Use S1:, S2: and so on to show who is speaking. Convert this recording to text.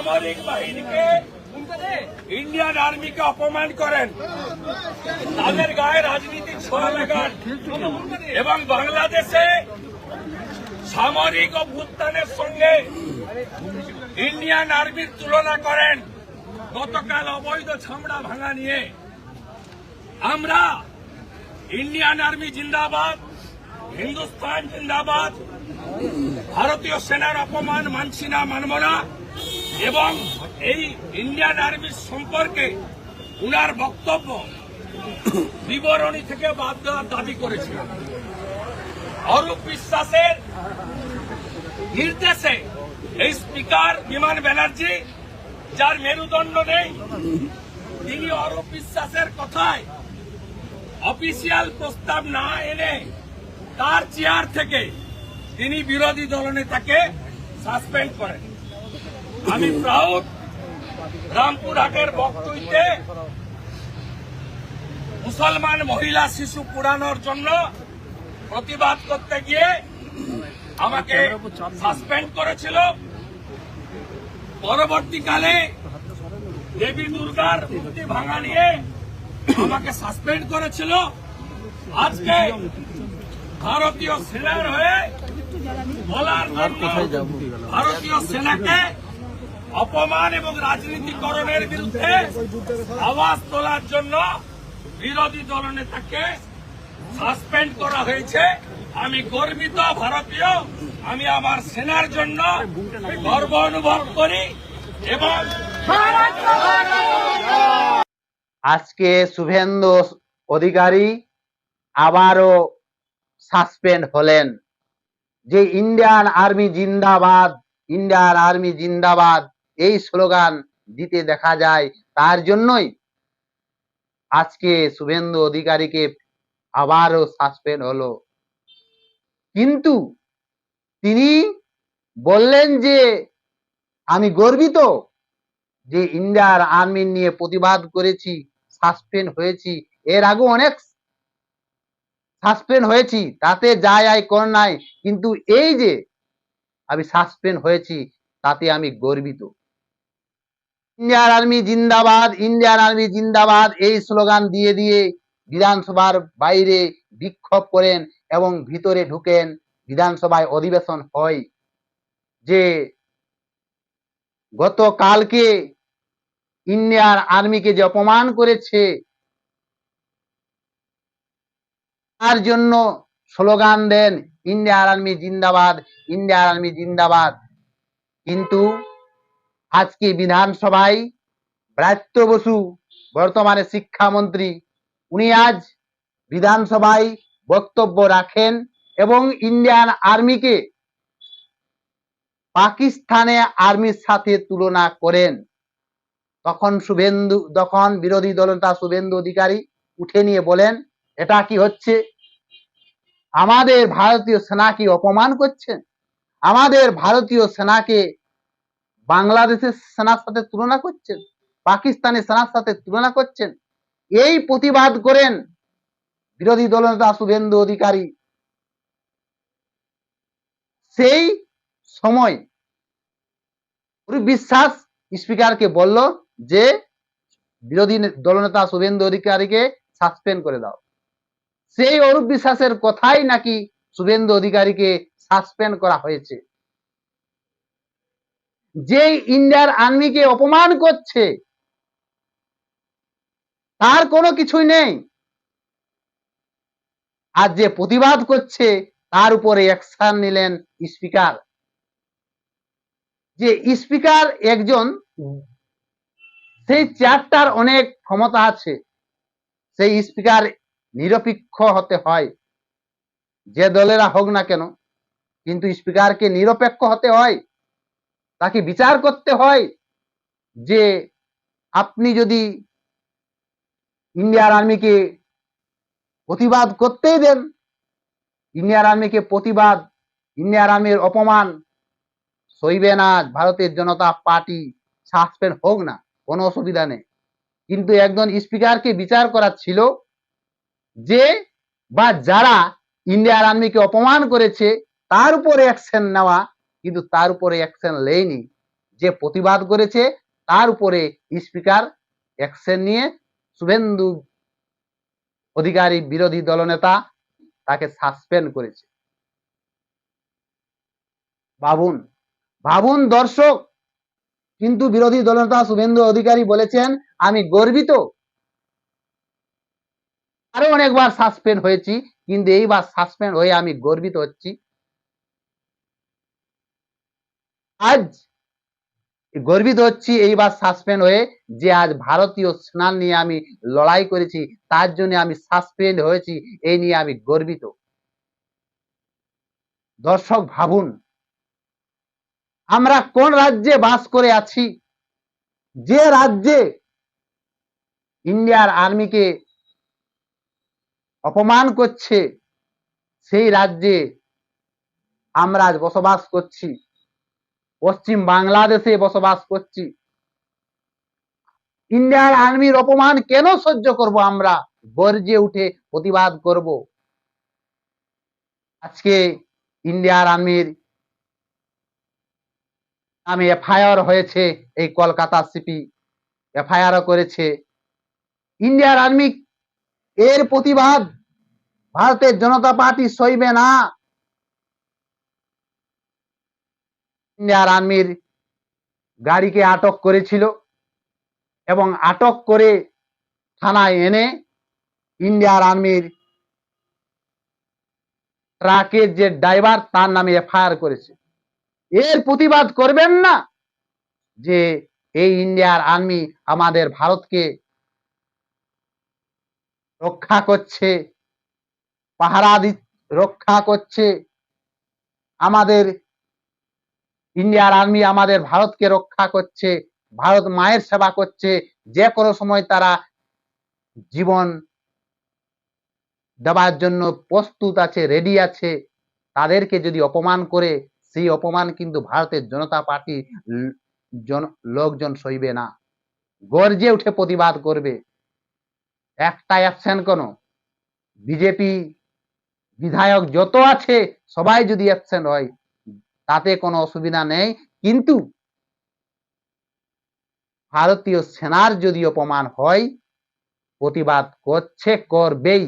S1: সামরিক বাহিনীকে ইন্ডিয়ান আর্মিকে অপমান করেন। তাদের গায়ে রাজনীতির ছোঁয়া লাগান। এবং বাংলাদেশে সামরিক অভ্যুত্থানের সঙ্গে ইন্ডিয়ান আর্মির তুলনা করেন। গতকাল অবৈধ ছামড়া ভাঙা নিয়ে। আমরা ইন্ডিয়ান আর্মি জিন্দাবাদ, হিন্দুস্তান জিন্দাবাদ, ভারতীয় সেনার অপমান মানছি না, মানব না। এবং এই ইন্ডিয়ান আর্মির সম্পর্কে উনার বক্তব্য বিবরণী থেকে বাদ দেওয়ার দাবি করেছিলেন অরূপ বিশ্বাসের নির্দেশে এই স্পিকার বিমান ব্যানার্জি, যার মেরুদণ্ড নেই, তিনি অরূপ বিশ্বাসের কথায় অফিসিয়াল প্রস্তাব না এনে তার চেয়ার থেকে তিনি বিরোধী দলনেতাকে সাসপেন্ড করেন। আমি প্রাউড রামপুরহাটের বক্তব্যে মুসলমান মহিলা শিশু পুরানোর জন্য প্রতিবাদ করতে গিয়ে আমাকে সাসপেন্ড করেছিল। পরবর্তীকালে দেবী দুর্গার মূর্তি ভাঙা নিয়ে আমাকে সাসপেন্ড করেছিল। আজকে ভারতীয় সেনার হয়ে বলার ভারতীয় সেনাকে অপমান এবং রাজনীতিকরণের বিরুদ্ধে আওয়াজ তোলার জন্য বিরোধী দলনেতাকে সাসপেন্ড করা হয়েছে। আমি গর্বিত, ভারতীয়। আমি আমার সেনার জন্য গর্ব অনুভব করি এবং
S2: আজকে শুভেন্দু অধিকারী আবারও সাসপেন্ড হলেন। যে ইন্ডিয়ান আর্মি জিন্দাবাদ, ইন্ডিয়ান আর্মি জিন্দাবাদ এই স্লোগান দিতে দেখা যায়। তার জন্যই আজকে শুভেন্দু অধিকারীকে আবারও সাসপেন্ড হলো। কিন্তু তিনি বললেন যে, আমি গর্বিত যে ইন্ডিয়ার আর্মি নিয়ে প্রতিবাদ করেছি সাসপেন্ড হয়েছি। এর আগে অনেক সাসপেন্ড হয়েছি, তাতে যায় আয় কর নাই। কিন্তু এই যে আমি সাসপেন্ড হয়েছি, তাতে আমি গর্বিত। ইন্ডিয়ান আর্মি জিন্দাবাদ ইন্ডিয়ান আর্মি জিন্দাবাদ, এই স্লোগান দিয়ে দিয়ে বিধানসভার বাইরে বিক্ষোভ করেন এবং ভিতরে ঢুকেন। বিধানসভায় অধিবেশন হয় যে গতকালকে ইন্ডিয়ান আর্মিকে যে অপমান করেছে, তার জন্য স্লোগান দেন ইন্ডিয়ান আর্মি জিন্দাবাদ ইন্ডিয়ান আর্মি জিন্দাবাদ। কিন্তু আজকে বিধানসভায় ব্রাত্য বসু, বর্তমানে শিক্ষামন্ত্রী, উনি আজ বিধানসভায় বক্তব্য রাখেন এবং ইন্ডিয়ান আর্মিকে পাকিস্তানে আর্মির সাথে তুলনা করেন। তখন শুভেন্দু, তখন বিরোধী দলনেতা শুভেন্দু অধিকারী উঠে নিয়ে বলেন, এটা কি হচ্ছে? আমাদের ভারতীয় সেনাকে অপমান করছেন? আমাদের ভারতীয় সেনাকে বাংলাদেশের সেনার সাথে তুলনা করছেন? পাকিস্তানের সেনার সাথে তুলনা করছেন? এই প্রতিবাদ করেন বিরোধী দলনেতা শুভেন্দু অধিকারী। সেই সময় বিশ্বাস স্পিকারকে বলল যে, বিরোধী দলনেতা শুভেন্দু অধিকারীকে সাসপেন্ড করে দাও। সেই অরূপ বিশ্বাসের কথাই নাকি শুভেন্দু অধিকারীকে সাসপেন্ড করা হয়েছে? যে ইন্ডিয়ার আর্মিকে অপমান করছে, তার কোনো কিছুই নেই। আর যে প্রতিবাদ করছে, তার উপরে অ্যাকশন নিলেন স্পিকার যে স্পিকার একজন, সেই চেয়ারটার অনেক ক্ষমতা আছে। সেই স্পিকার নিরপেক্ষ হতে হয়। যে দলেরা হোক না কেন, কিন্তু স্পিকারকে নিরপেক্ষ হতে হয়। তাকে বিচার করতে হয় যে আপনি যদি ইন্ডিয়ার আর্মিকে প্রতিবাদ করতেই দেন, ইন্ডিয়ার আর্মিকে প্রতিবাদ, ইন্ডিয়ার আর্মির অপমান, সইবে না, ভারতের জনতা পার্টি সাসপেন্ড হোক না, কোনো অসুবিধা নেই। কিন্তু একজন স্পিকারকে বিচার করার ছিল যে বা যারা ইন্ডিয়ার আর্মিকে অপমান করেছে, তার উপরে অ্যাকশন নেওয়া কিন্তু তার উপরে অ্যাকশন লেয়নি যে প্রতিবাদ করেছে, তার উপরে স্পিকার অ্যাকশন নিয়ে শুভেন্দু অধিকারী বিরোধী দলনেতা তাকে সাসপেন্ড করেছে। ভাবুন ভাবুন দর্শক, কিন্তু বিরোধী দলনেতা শুভেন্দু অধিকারী বলেছেন, আমি গর্বিত। আরও অনেকবার সাসপেন্ড হয়েছি, কিন্তু এইবার সাসপেন্ড হয়ে আমি গর্বিত হচ্ছি। আজ গর্বিত হচ্ছি এইবার সাসপেন্ড হয়ে যে আজ ভারতীয় সেনা নিয়ে আমি লড়াই করেছি, তার জন্য আমি সাসপেন্ড হয়েছি, এই নিয়ে আমি গর্বিত। দর্শক, ভাবুন, আমরা কোন রাজ্যে বাস করে আছি? যে রাজ্যে ইন্ডিয়ার আর্মিকে অপমান করছে, সেই রাজ্যে আমরা আজ বসবাস করছি। পশ্চিম বাংলাদেশে বসবাস করছি। ইন্ডিয়ার আর্মির অপমান কেন সহ্য করব আমরা? গর্জে উঠে প্রতিবাদ করব। আজকে ইন্ডিয়ার আর্মির নামে এফআইআর হয়েছে এই কলকাতা সিপি। এফআইআর করেছে। ইন্ডিয়ার আর্মি, এর প্রতিবাদ ভারতের জনতা পার্টি সইবে না। ইন্ডিয়ার আর্মির গাড়িকে আটক করেছিল এবং আটক করে থানায় এনে ইন্ডিয়ার আর্মির ট্রাকের যে ড্রাইভার তার নামে এফআইআর করেছে। এর প্রতিবাদ করবেন না যে এই ইন্ডিয়ার আর্মি আমাদের ভারতকে রক্ষা করছে, পাহারা রক্ষা করছে, আমাদের ইন্ডিয়ার আর্মি আমাদের ভারতকে রক্ষা করছে, ভারত মায়ের সেবা করছে, যে কোনো সময় তারা জীবন দেওয়ার জন্য প্রস্তুত আছে রেডি আছে, তাদেরকে যদি অপমান করে, সেই অপমান কিন্তু ভারতের জনতা পার্টি জন- লোকজন সইবে না। গর্জে উঠে প্রতিবাদ করবে। একটা অ্যাকশন কোনো। বিজেপি বিধায়ক যত আছে, সবাই যদি অ্যাবসেন্ট হয় তাতে কোনো অসুবিধা নেই। কিন্তু ভারতীয় সেনার যদি অপমান হয় প্রতিবাদ করছে করবেই।